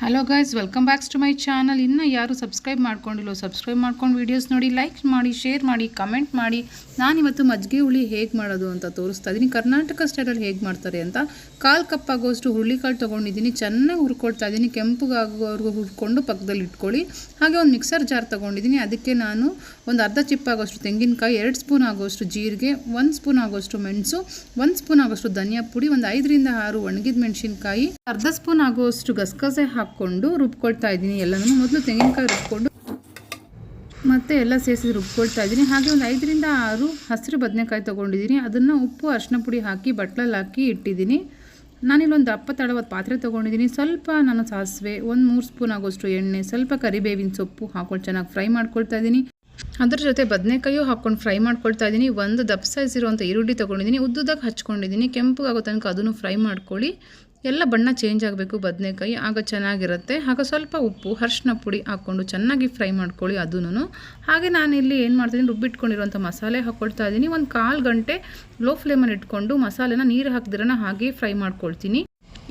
Hello guys welcome backs to my channel ಇನ್ನು ಯಾರು subscribe ಮಾಡ್ಕೊಂಡಿಲ್ಲ ಸಬ್ಸ್ಕ್ರೈಬ್ ಮಾಡ್ಕೊಂಡು ವೀಡಿಯೋಸ್ ನೋಡಿ ಲೈಕ್ ಮಾಡಿ ಶೇರ್ ಮಾಡಿ ಕಮೆಂಟ್ ಮಾಡಿ. ನಾನಿವತ್ತು ಮಜ್ಜಿಗೆ ಹುಳಿ ಹೇಗೆ ಮಾಡೋದು ಅಂತ ತೋರಿಸ್ತಾ ಇದ್ದೀನಿ ಕರ್ನಾಟಕ ಸ್ಟೈಲಲ್ಲಿ ಹೇಗೆ ಮಾಡ್ತಾರೆ ಅಂತ ಕಾಲು ಕಪ್ಪಾಗೋಷ್ಟು ಹುರುಳಿಕಾಳು ತೊಗೊಂಡಿದ್ದೀನಿ. ಚೆನ್ನಾಗಿ ಹುರ್ಕೊಡ್ತಾ ಇದ್ದೀನಿ ಕೆಂಪುಗಾಗೋವರೆಗೂ ಹುರ್ಕೊಂಡು ಪಕ್ಕದಲ್ಲಿ ಇಟ್ಕೊಳ್ಳಿ. ಹಾಗೆ ಒಂದು ಮಿಕ್ಸರ್ ಜಾರ್ ತೊಗೊಂಡಿದ್ದೀನಿ. ಅದಕ್ಕೆ ನಾನು ಒಂದು ಅರ್ಧ ಚಿಪ್ಪಾಗೋಷ್ಟು ತೆಂಗಿನಕಾಯಿ, ಎರಡು ಸ್ಪೂನ್ ಆಗೋಷ್ಟು ಜೀರಿಗೆ, ಒಂದು ಸ್ಪೂನ್ ಆಗೋಷ್ಟು ಮೆಣಸು, ಒಂದು ಸ್ಪೂನ್ ಆಗೋಷ್ಟು ಧನಿಯಾ ಪುಡಿ, ಒಂದು ಐದರಿಂದ ಆರು ಒಣಗಿದ ಮೆಣಸಿನ್ಕಾಯಿ, ಅರ್ಧ ಸ್ಪೂನ್ ಆಗೋಷ್ಟು ಗಸಗಸೆ ಹಾಕ್ಕೊಂಡು ರುಬ್ಕೊಳ್ತಾ ಇದ್ದೀನಿ. ಎಲ್ಲನೂ ಮೊದಲು ತೆಂಗಿನಕಾಯಿ ರುಬ್ಕೊಂಡು ಮತ್ತೆ ಎಲ್ಲ ಸೇರಿಸಿ ರುಬ್ಕೊಳ್ತಾ ಇದ್ದೀನಿ. ಹಾಗೆ ಒಂದು ಐದರಿಂದ ಆರು ಹಸಿರು ಬದನೆಕಾಯಿ ತೊಗೊಂಡಿದ್ದೀನಿ. ಅದನ್ನು ಉಪ್ಪು ಅರಿಶಿನ ಪುಡಿ ಹಾಕಿ, ಬಟ್ಲಲ್ಲಿ ಹಾಕಿ ಇಟ್ಟಿದ್ದೀನಿ. ನಾನಿಲ್ಲೊಂದು ದಪ್ಪ ತಡವಾದ ಪಾತ್ರೆ ತೊಗೊಂಡಿದ್ದೀನಿ. ಸ್ವಲ್ಪ ನಾನು ಸಾಸಿವೆ, ಒಂದು ಮೂರು ಸ್ಪೂನ್ ಆಗೋಷ್ಟು ಎಣ್ಣೆ, ಸ್ವಲ್ಪ ಕರಿಬೇವಿನ ಸೊಪ್ಪು ಹಾಕೊಂಡು ಚೆನ್ನಾಗಿ ಫ್ರೈ ಮಾಡ್ಕೊಳ್ತಾ ಇದ್ದೀನಿ. ಅದ್ರ ಜೊತೆ ಬದನೆಕಾಯಿಯು ಹಾಕ್ಕೊಂಡು ಫ್ರೈ ಮಾಡ್ಕೊಳ್ತಾ ಇದ್ದೀನಿ. ಒಂದು ದಪ್ಪ ಸೈಜ್ ಇರುವಂಥ ಈರುಳ್ಳಿ ತೊಗೊಂಡಿದ್ದೀನಿ. ಉದ್ದುದಾಗ ಹಚ್ಕೊಂಡಿದ್ದೀನಿ. ಕೆಂಪುಗಾಗೋ ತನಕ ಅದನ್ನು ಫ್ರೈ ಮಾಡ್ಕೊಳ್ಳಿ. ಎಲ್ಲ ಬಣ್ಣ ಚೇಂಜ್ ಆಗಬೇಕು ಬದನೆಕಾಯಿ, ಆಗ ಚೆನ್ನಾಗಿರುತ್ತೆ. ಆಗ ಸ್ವಲ್ಪ ಉಪ್ಪು, ಅರ್ಶಿನ ಪುಡಿ ಹಾಕ್ಕೊಂಡು ಚೆನ್ನಾಗಿ ಫ್ರೈ ಮಾಡ್ಕೊಳ್ಳಿ ಅದನ್ನು. ಹಾಗೆ ನಾನಿಲ್ಲಿ ಏನು ಮಾಡ್ತೀನಿ, ರುಬ್ಬಿಟ್ಕೊಂಡಿರುವಂಥ ಮಸಾಲೆ ಹಾಕ್ಕೊಳ್ತಾ ಇದ್ದೀನಿ. ಒಂದು ಕಾಲು ಗಂಟೆ ಲೋ ಫ್ಲೇಮಲ್ಲಿ ಇಟ್ಕೊಂಡು ಮಸಾಲೆನ ನೀರು ಹಾಕ್ದಿರೋಣ ಹಾಗೆ ಫ್ರೈ ಮಾಡ್ಕೊಳ್ತೀನಿ.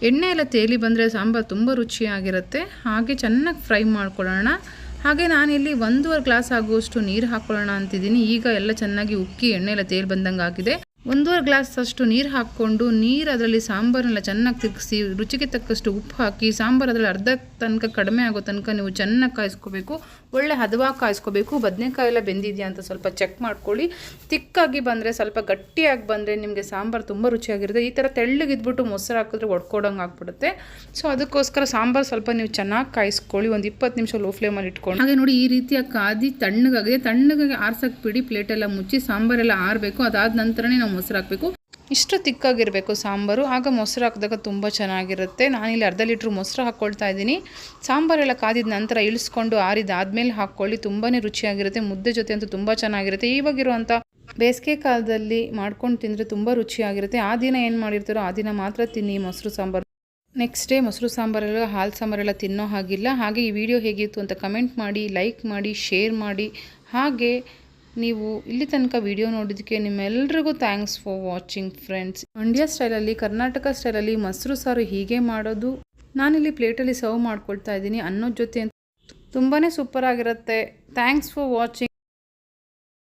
ಎಣ್ಣೆ ಎಲ್ಲ ತೇಲಿ ಬಂದರೆ ಸಾಂಬಾರು ತುಂಬ ರುಚಿಯಾಗಿರುತ್ತೆ. ಹಾಗೆ ಚೆನ್ನಾಗಿ ಫ್ರೈ ಮಾಡ್ಕೊಳ್ಳೋಣ. ಹಾಗೆ ನಾನಿಲ್ಲಿ ಒಂದೂವರೆ ಗ್ಲಾಸ್ ಆಗುವಷ್ಟು ನೀರು ಹಾಕ್ಕೊಳ್ಳೋಣ ಅಂತಿದ್ದೀನಿ. ಈಗ ಎಲ್ಲ ಚೆನ್ನಾಗಿ ಉಕ್ಕಿ ಎಣ್ಣೆ ಎಲ್ಲ ತೇಲಿ ಬಂದಂಗೆ ಆಗಿದೆ ಒಂದೂವರೆ ಗ್ಲಾಸ್ ಅಷ್ಟು ನೀರು ಹಾಕ್ಕೊಂಡು ನೀರು ಅದರಲ್ಲಿ ಸಾಂಬಾರನ್ನೆಲ್ಲ ಚೆನ್ನಾಗಿ ತಿರುಗಿಸಿ, ರುಚಿಗೆ ತಕ್ಕಷ್ಟು ಉಪ್ಪು ಹಾಕಿ, ಸಾಂಬಾರು ಅದರಲ್ಲಿ ಅರ್ಧ ತನಕ ಕಡಿಮೆ ಆಗೋ ತನಕ ನೀವು ಚೆನ್ನಾಗಿ ಕಾಯಿಸ್ಕೋಬೇಕು. ಒಳ್ಳೆ ಹದವಾಗಿ ಕಾಯಿಸ್ಕೋಬೇಕು. ಬದನೆಕಾಯಿ ಎಲ್ಲ ಬೆಂದಿದೆಯಾ ಅಂತ ಸ್ವಲ್ಪ ಚೆಕ್ ಮಾಡ್ಕೊಳ್ಳಿ. ತಿಕ್ಕಾಗಿ ಬಂದರೆ, ಸ್ವಲ್ಪ ಗಟ್ಟಿಯಾಗಿ ಬಂದರೆ ನಿಮಗೆ ಸಾಂಬಾರು ತುಂಬ ರುಚಿಯಾಗಿರುತ್ತೆ. ಈ ಥರ ತೆಳ್ಳಗಿದ್ಬಿಟ್ಟು ಮೊಸರು ಹಾಕಿದ್ರೆ ಒಡ್ಕೊಡಂಗೆ ಆಗ್ಬಿಡುತ್ತೆ. ಸೊ ಅದಕ್ಕೋಸ್ಕರ ಸಾಂಬಾರು ಸ್ವಲ್ಪ ನೀವು ಚೆನ್ನಾಗಿ ಕಾಯಿಸ್ಕೊಳ್ಳಿ. ಒಂದು ಇಪ್ಪತ್ತು ನಿಮಿಷ ಲೋ ಫ್ಲೇಮಲ್ಲಿ ಇಟ್ಕೊಂಡು. ಹಾಗೆ ನೋಡಿ ಈ ರೀತಿಯ ಕಾದಿ ತಣ್ಣಗಾಗಿದೆ. ತಣ್ಣಗಾಗಿ ಆರ್ಸಕ್ಕೆ ಬಿಡಿ ಪ್ಲೇಟೆಲ್ಲ ಮುಚ್ಚಿ ಸಾಂಬಾರೆಲ್ಲ ಆರಬೇಕು. ಅದಾದ ನಂತರನೇ ನಾವು ಮೊಸರು ಹಾಕಬೇಕು ಇಷ್ಟು ತಿಕ್ಕಾಗಿರಬೇಕು ಸಾಂಬಾರು. ಆಗ ಮೊಸರು ಹಾಕಿದಾಗ ತುಂಬ ಚೆನ್ನಾಗಿರುತ್ತೆ. ನಾನಿಲ್ಲಿ ಅರ್ಧ ಲೀಟ್ರ್ ಮೊಸರು ಹಾಕ್ಕೊಳ್ತಾ ಇದ್ದೀನಿ. ಸಾಂಬಾರೆಲ್ಲ ಕಾದಿದ ನಂತರ ಇಳಿಸ್ಕೊಂಡು ಆರಿದಾದ್ಮೇಲೆ ಹಾಕ್ಕೊಳ್ಳಿ. ತುಂಬಾ ರುಚಿಯಾಗಿರುತ್ತೆ. ಮುದ್ದೆ ಜೊತೆ ಅಂತೂ ತುಂಬ ಚೆನ್ನಾಗಿರುತ್ತೆ. ಇವಾಗಿರುವಂಥ ಬೇಸಿಗೆ ಕಾಲದಲ್ಲಿ ಮಾಡ್ಕೊಂಡು ತಿಂದರೆ ತುಂಬ ರುಚಿಯಾಗಿರುತ್ತೆ. ಆ ದಿನ ಏನು ಮಾಡಿರ್ತಾರೋ ಆ ದಿನ ಮಾತ್ರ ತಿನ್ನಿ ಮೊಸರು ಸಾಂಬಾರು. ನೆಕ್ಸ್ಟ್ ಡೇ ಮೊಸರು ಸಾಂಬಾರೆಲ್ಲ, ಹಾಲು ಸಾಂಬಾರೆಲ್ಲ ತಿನ್ನೋ ಹಾಗಿಲ್ಲ. ಹಾಗೆ ಈ ವಿಡಿಯೋ ಹೇಗಿತ್ತು ಅಂತ ಕಮೆಂಟ್ ಮಾಡಿ ಲೈಕ್ ಮಾಡಿ ಶೇರ್ ಮಾಡಿ. ಹಾಗೆ ನೀವು ಇಲ್ಲಿ ತನಕ ವಿಡಿಯೋ ನೋಡಿದ್ದಕ್ಕೆ ನಿಮ್ಮೆಲ್ರಿಗೂ thanks for watching friends Mandya ಸ್ಟೈಲಲ್ಲಿ ಕರ್ನಾಟಕ ಸ್ಟೈಲಲ್ಲಿ ಮೊಸರು ಸಾರು ಹೀಗೆ ಮಾಡೋದು ನಾನಿಲ್ಲಿ ಪ್ಲೇಟಲ್ಲಿ ಸರ್ವ್ ಮಾಡ್ಕೊಳ್ತಾ ಇದ್ದೀನಿ ಅನ್ನೋ ಜೊತೆ ತುಂಬಾ ಸೂಪರ್ ಆಗಿರುತ್ತೆ. Thanks for watching